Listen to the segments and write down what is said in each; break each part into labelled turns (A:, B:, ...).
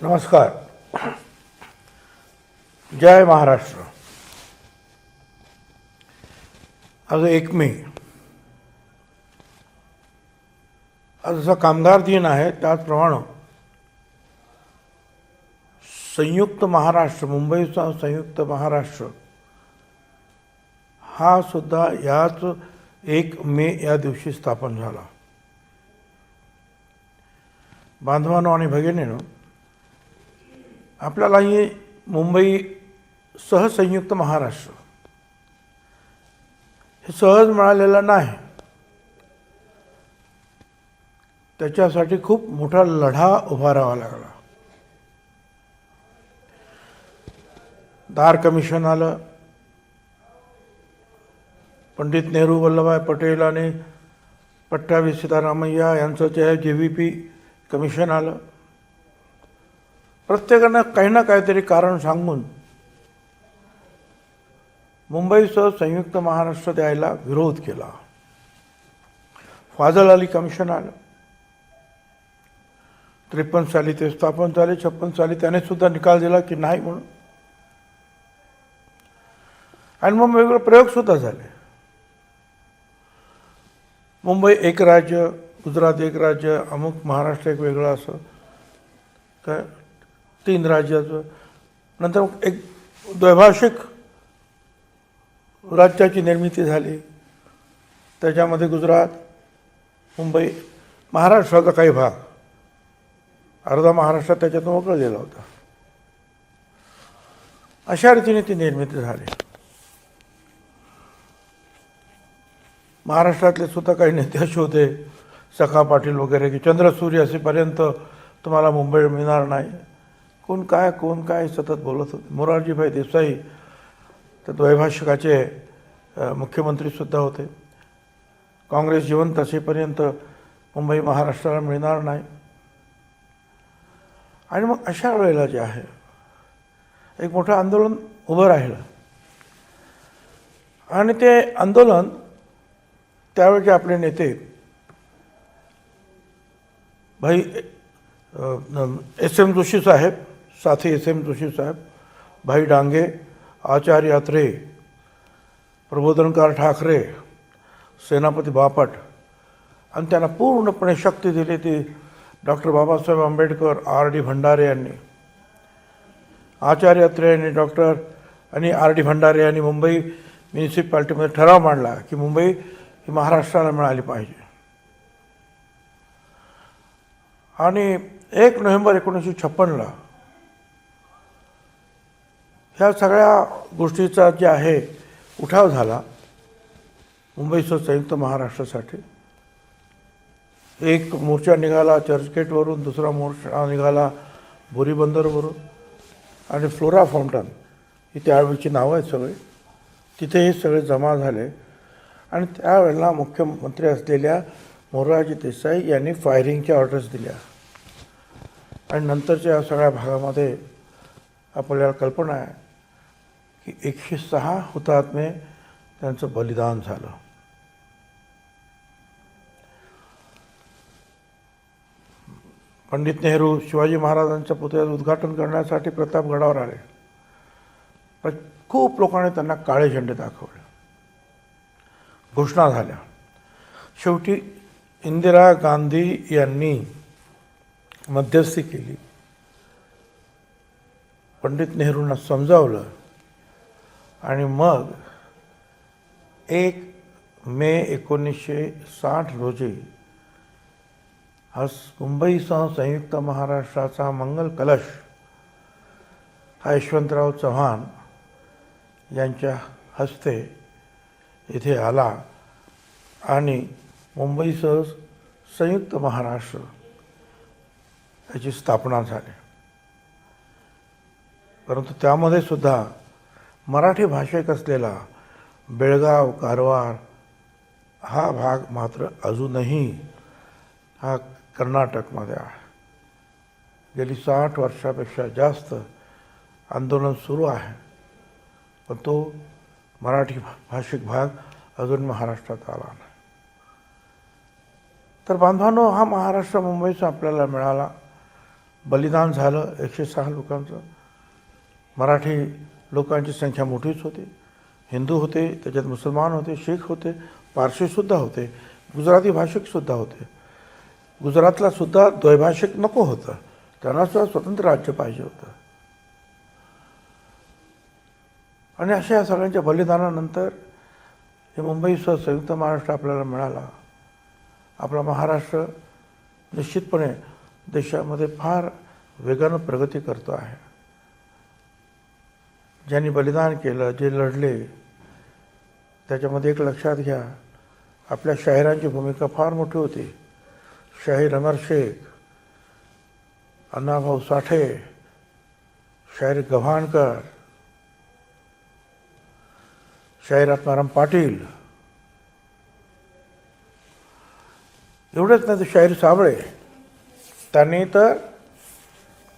A: नमस्कार. जय महाराष्ट्र. आज एक मे. आज जसा कामगार दिन आहे त्याचप्रमाणे संयुक्त महाराष्ट्र मुंबईचा संयुक्त महाराष्ट्र हा सुद्धा याच एक मे या दिवशी स्थापन झाला. बांधवानो आणि भगिनीनो आपल्याला ही मुंबई सहसंयुक्त महाराष्ट्र. हे सहज मिळालेलं नाही. त्याच्यासाठी खूप मोठा लढा उभारावा लागला. दार कमिशन आलं. पंडित नेहरू वल्लभभाई पटेल आणि पट्टाभी सीतारामय्या यांचं जे जे व्ही पी कमिशन आलं. प्रत्येकानं काही ना काहीतरी कारण सांगून मुंबईसह संयुक्त महाराष्ट्र द्यायला विरोध केला. फाजल अली कमिशन आलं. त्रेपन्न साली ते स्थापन झाले छप्पन साली त्याने सुद्धा निकाल दिला की नाही म्हणून. आणि मग वेगवेगळे प्रयोगसुद्धा झाले. मुंबई एक राज्य गुजरात एक राज्य अमुक महाराष्ट्र एक वेगळं असं. काय तीन राज्याचं. नंतर एक द्वैभाषिक राज्याची निर्मिती झाली. त्याच्यामध्ये गुजरात मुंबई महाराष्ट्राचा काही भाग. अर्धा महाराष्ट्र त्याच्यातून वगळलेला होता. अशा रीतीने ती निर्मिती झाली. महाराष्ट्रातले सुद्धा काही नेते असे होते सखा पाटील वगैरे की चंद्रसूर्य असेपर्यंत तुम्हाला मुंबई मिळणार नाही. कोण काय कोण काय सतत बोलत होते. मोरारजीभाई देसाई तर द्वैभाषिकाचे मुख्यमंत्रीसुद्धा होते. काँग्रेस जिवंत असेपर्यंत मुंबई महाराष्ट्राला मिळणार नाही. आणि मग अशा वेळेला जे आहे एक मोठं आंदोलन उभं राहिलं. आणि ते आंदोलन त्यावेळेचे आपले नेते भाई एस एम जोशी साहेब साथी एस एम जोशी साहेब भाई डांगे आचार्य अत्रे प्रबोधनकार ठाकरे सेनापती बापट आणि त्यांना पूर्णपणे शक्ती दिली ती doctor Babasaheb Ambedkar R D Bhandare यांनी. आचार्य अत्रे यांनी डॉक्टर आणि आर डी भंडारे यांनी मुंबई म्युन्सिपॅलिटीमध्ये ठराव मांडला की मुंबई ही महाराष्ट्राला मिळाली पाहिजे. आणि एक नोव्हेंबर एकोणीसशे छप्पनला ह्या सगळ्या गोष्टीचा जे आहे उठाव झाला मुंबईसह संयुक्त महाराष्ट्रासाठी. एक मोर्चा निघाला चर्चगेटवरून दुसरा मोर्चा निघाला बोरी बंदरवरून आणि फ्लोरा फाउंटन ही त्यावेळची नावं आहेत सगळे तिथे हे सगळे जमा झाले. आणि त्यावेळेला मुख्यमंत्री असलेल्या मोरारजी देसाई यांनी फायरिंगच्या ऑर्डर्स दिल्या. आणि नंतरच्या या सगळ्या भागामध्ये आपल्याला कल्पना आहे की एकशे सहा हुतात्मे त्यांचं बलिदान झालं. पंडित नेहरू शिवाजी महाराजांच्या पुतळ्याचं उद्घाटन करण्यासाठी प्रतापगडावर आले. पण खूप लोकांनी त्यांना काळे झेंडे दाखवले. घोषणा झाल्या. शेवटी इंदिरा गांधी यांनी मध्यस्थी केली. पंडित नेहरूंना समजावलं आणि मग एक मे एकोणीसशे साठ रोजी हा मुंबईसह संयुक्त महाराष्ट्राचा मंगल कलश हा यशवंतराव चव्हाण यांच्या हस्ते इथे आला आणि मुंबईसह संयुक्त महाराष्ट्र याची स्थापना झाली. परंतु त्यामध्ये सुद्धा मराठी भाषिक असलेला बेळगाव कारवार हा भाग मात्र अजूनही हा कर्नाटकमध्ये आहे. गेली साठ वर्षापेक्षा जास्त आंदोलन सुरू आहे. पण तो मराठी भा- भाषिक भाग अजून महाराष्ट्रात आला नाही. तर बांधवांनो हा महाराष्ट्र मुंबईचा आपल्याला मिळाला. बलिदान झालं एकशे सहा लोकांचं. मराठी लोकांची संख्या मोठीच होती. हिंदू होते त्याच्यात मुसलमान होते शीख होते पारशीसुद्धा होते गुजराती भाषिकसुद्धा होते. गुजरातला सुद्धा द्वैभाषिक नको होतं. त्यांनासुद्धा स्वतंत्र राज्य पाहिजे होतं. आणि अशा या सगळ्यांच्या बलिदानानंतर हे मुंबईसह संयुक्त महाराष्ट्र आपल्याला मिळाला. आपला महाराष्ट्र निश्चितपणे देशामध्ये फार वेगानं प्रगती करतो आहे. ज्यांनी बलिदान केलं जे लढले त्याच्यामध्ये एक लक्षात घ्या आपल्या शाहिरांची भूमिका फार मोठी होती. शाहीर अमर शेख अण्णाभाऊ साठे शाहीर गव्हाणकर शाहीर आत्माराम पाटील. एवढंच नाही तर शाहीर साबळे. त्यांनी तर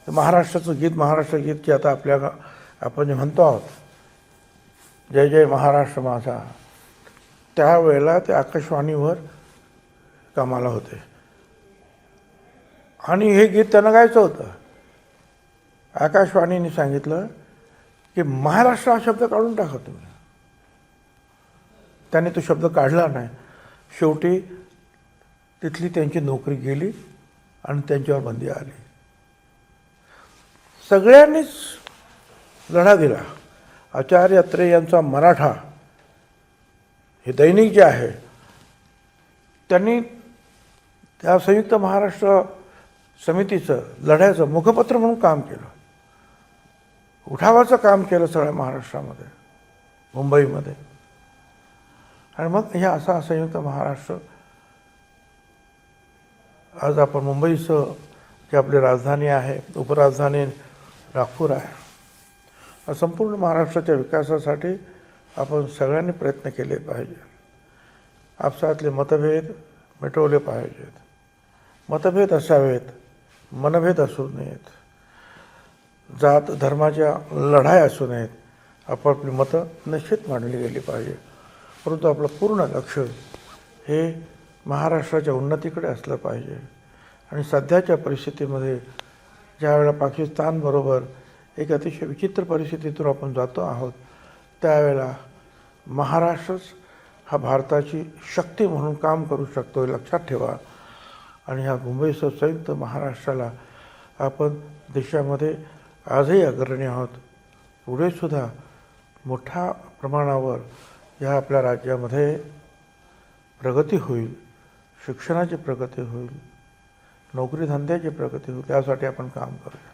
A: महाराष्ट्राचं गीत महाराष्ट्र गीत जे आता आपल्या आपण जे म्हणतो आहोत जय जय महाराष्ट्र माझा त्यावेळेला ते आकाशवाणीवर कामाला होते. आणि हे गीत त्यांना गायचं होतं. आकाशवाणीने सांगितलं की महाराष्ट्र हा शब्द काढून टाका तुम्ही. त्याने तो शब्द काढला नाही. शेवटी तिथली त्यांची नोकरी गेली आणि त्यांच्यावर बंदी आली. सगळ्यांनीच लढा दिला. आचार्य अत्रे यांचा मराठा हे दैनिक जे आहे त्यांनी त्या संयुक्त महाराष्ट्र समितीचं लढ्याचं मुखपत्र म्हणून काम केलं. उठावाचं काम केलं सगळ्या महाराष्ट्रामध्ये मुंबईमध्ये. आणि मग हे असा संयुक्त महाराष्ट्र आज आपण मुंबईचं जे आपली राजधानी आहे उपराजधानी नागपूर आहे संपूर्ण महाराष्ट्राच्या विकासासाठी आपण सगळ्यांनी प्रयत्न केले पाहिजे. आपसातले मतभेद मिटवले पाहिजेत. मतभेद असावेत मनभेद असू नयेत. जात धर्माच्या लढाई असू नयेत. आपापली मतं निश्चित मांडली गेली पाहिजे. परंतु आपलं पूर्ण लक्ष हे महाराष्ट्राच्या उन्नतीकडे असलं पाहिजे. आणि सध्याच्या परिस्थितीमध्ये ज्यावेळेला पाकिस्तानबरोबर एक अतिशय विचित्र परिस्थितीतून आपण जातो आहोत. त्यावेळेला महाराष्ट्रच हा भारताची शक्ती म्हणून काम करू शकतो हे लक्षात ठेवा. आणि ह्या मुंबईसह संयुक्त महाराष्ट्राला आपण देशामध्ये आजही अग्रणी आहोत. पुढेसुद्धा मोठ्या प्रमाणावर ह्या आपल्या राज्यामध्ये प्रगती होईल शिक्षणाची प्रगती होईल नोकरी धंद्याची प्रगती होईल त्यासाठी आपण काम करूया.